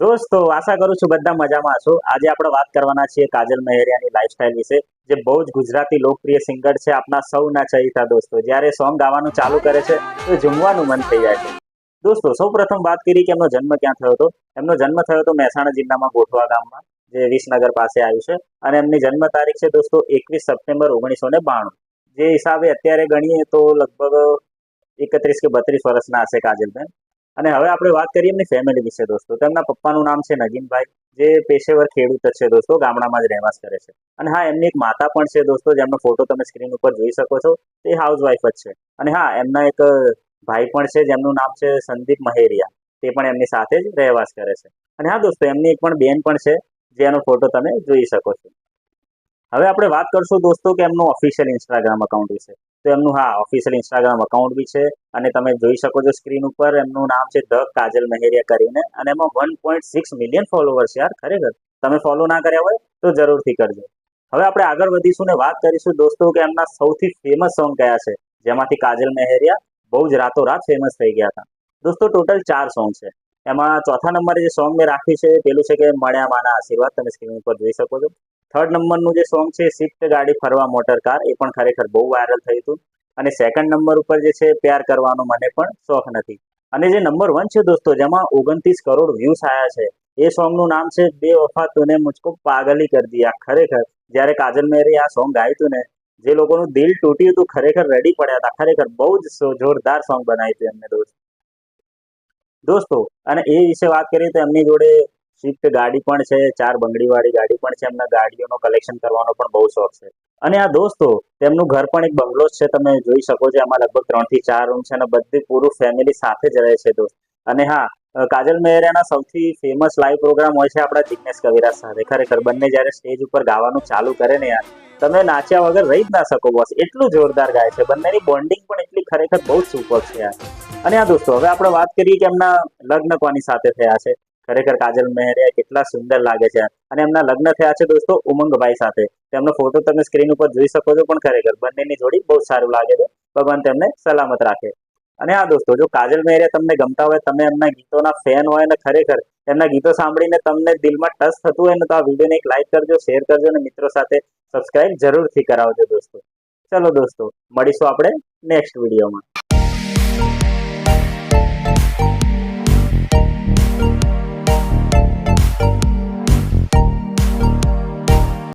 દોસ્તો, આશા કરું છું બધા મજામાં છો આજે આપણે વાત કરવાના છીએ કાજલ મહેરિયાની લાઈફસ્ટાઈલ વિશે, જે બહુ જ ગુજરાતી લોકપ્રિય સિંગર છે આપના સૌના ચહિતા દોસ્તો. જ્યારે સોંગ ગાવાનું ચાલુ કરે છે, તો ઝૂમવાનું મન થઈ જાય છે. દોસ્તો સૌ પ્રથમ વાત કરી કે એમનો જન્મ ક્યાં થયો હતો? એમનો જન્મ થયો હતો મહેસાણા જિલ્લામાં ગોઠવા ગામમાં, જે વિસનગર પાસે આવ્યું છે. અને એમની જન્મ તારીખ છે દોસ્તો, એકવીસ સપ્ટેમ્બર ઓગણીસો ને બાણું. જે હિસાબે અત્યારે ગણીએ તો લગભગ એકત્રીસ કે બત્રીસ વર્ષના હશે કાજલબેન અને હવે આપણે વાત કરીએ એમની ફેમિલી વિશે દોસ્તો. તેમના પપ્પાનું નામ છે નગીનભાઈ, જે પેશેવર ખેડૂત છે દોસ્તો, ગામડામાં જ રહેવાસ કરે છે. અને હા, એમની એક માતા પણ છે દોસ્તો, જેમનો ફોટો તમે સ્ક્રીન ઉપર જોઈ શકો છો, તે હાઉસવાઈફ જ છે. અને હા, એમના એક ભાઈ પણ છે, જેમનું નામ છે સંદીપ મહેરિયા, તે પણ એમની સાથે જ રહેવાસ કરે છે. અને હા, દોસ્તો, એમની એક પણ બેન પણ છે, જેનો ફોટો તમે જોઈ શકો છો. હવે આપણે વાત કરશું દોસ્તો કે એમનું ઓફિશિયલ ઇન્સ્ટાગ્રામ અકાઉન્ટ વિશે. તો એમનું હા ઓફિશિયલ ઇન્સ્ટાગ્રામ અકાઉન્ટ બી છે અને તમે જોઈ શકો છો સ્ક્રીન ઉપર, એમનું નામ છે ધ કાજલ મહેરિયા કરીને અને એમાં one point six million followers યાર, ખરેખર. તમે ફોલો ના કર્યા હોય તો જરૂરથી કરજો. હવે આપણે આગળ વધીશું ને વાત કરીશું દોસ્તો કે એમના સૌથી ફેમસ સોંગ કયા છે? જેમાંથી કાજલ મહેરિયા બહુ જ રાતોરાત ફેમસ થઈ ગયા હતા. દોસ્તો ટોટલ ચાર સોંગ છે. એમાં ચોથા નંબરે જે સોંગ મેં રાખ્યું છે, પેલું છે કે મળ્યા માના આશીર્વાદ, તમે સ્ક્રીન ઉપર જોઈ શકો છો. થર્ડ નંબરનું જે સોંગ છે શિફ્ટ ગાડી ફરવા મોટર કાર એ પણ ખરેખર બહુ વાયરલ થયું હતું. અને સેકન્ડ નંબર ઉપર જે છે, પ્યાર કરવાનો મને પણ શોખ નથી. અને જે નંબર વન છે દોસ્તો, જેમાં ઓગણત્રીસ કરોડ વ્યૂઝ આવ્યા છે, એ સોંગનું નામ છે, બે વફા તુને મુજકો પાગલી કર દિયા. ખરેખર, જ્યારે કાજલ મેરી આ સોંગ ગાયું હતું ને, જે લોકોનું દિલ તૂટ્યું હતું, ખરેખર રેડી પડ્યા હતા. ખરેખર બહુ જ જોરદાર સોંગ બનાવ્યું હતું એમને દોસ્ત. દોસ્તો, અને એ વિશે વાત કરીએ તો એમની જોડે સ્વિફ્ટ ગાડી પણ છે, ચાર બંગડીવાળી ગાડી પણ છે, એમના ગાડીઓનો કલેક્શન કરવાનો પણ બહુ શોખ છે. અને આ દોસ્તો, તેમનું ઘર પણ એક બંગલો છે, તમે જોઈ શકો છો, એમાં લગભગ ત્રણથી ચાર રૂમ છે અને બધી પૂરું ફેમિલી સાથે જ રહે છે દોસ્ત. અને હા કાજલ મહેરિયાના સૌથી ફેમસ લાઈવ પ્રોગ્રામ હોય છે આપણા જિગ્નેશ કવિરાજ સાથે. ખરેખર બંને જ્યારે સ્ટેજ ઉપર ગાવાનું ચાલુ કરે ને યાર, તમે નાચ્યા વગર રહી જ ના શકો બસ એટલું જોરદાર ગાય છે. બંનેની બોન્ડિંગ પણ એટલી ખરેખર બહુ સુપર છે યાર. અને આ દોસ્તો, હવે આપણે વાત કરીએ કે એમના લગ્ન કોની સાથે થયા છે. ખરેખર કાજલ મહેરિયા કેટલા સુંદર લાગે છે. અને એમના લગ્ન થયા છે દોસ્તો ઉમંગભાઈ સાથે. તેમનો ફોટો તમે સ્ક્રીન ઉપર જોઈ શકો છો પણ ખરેખર બંનેની જોડી બહુ સારું લાગે છે. ભગવાન તેમને સલામત રાખે. અને આ દોસ્તો જો કાજલ મહેરિયા તમને ગમતા હોય, તમે એમના ગીતોના ફેન હોય અને ખરેખર એમના ગીતો સાંભળીને તમને દિલમાં ટચ થતું હોય ને તો આ વિડીયોને એક લાઈક કરજો શેર કરજો અને મિત્રો સાથે સબસ્ક્રાઇબ જરૂરથી કરાવજો દોસ્તો. ચલો દોસ્તો, મળીશું આપણે નેક્સ્ટ વિડીયોમાં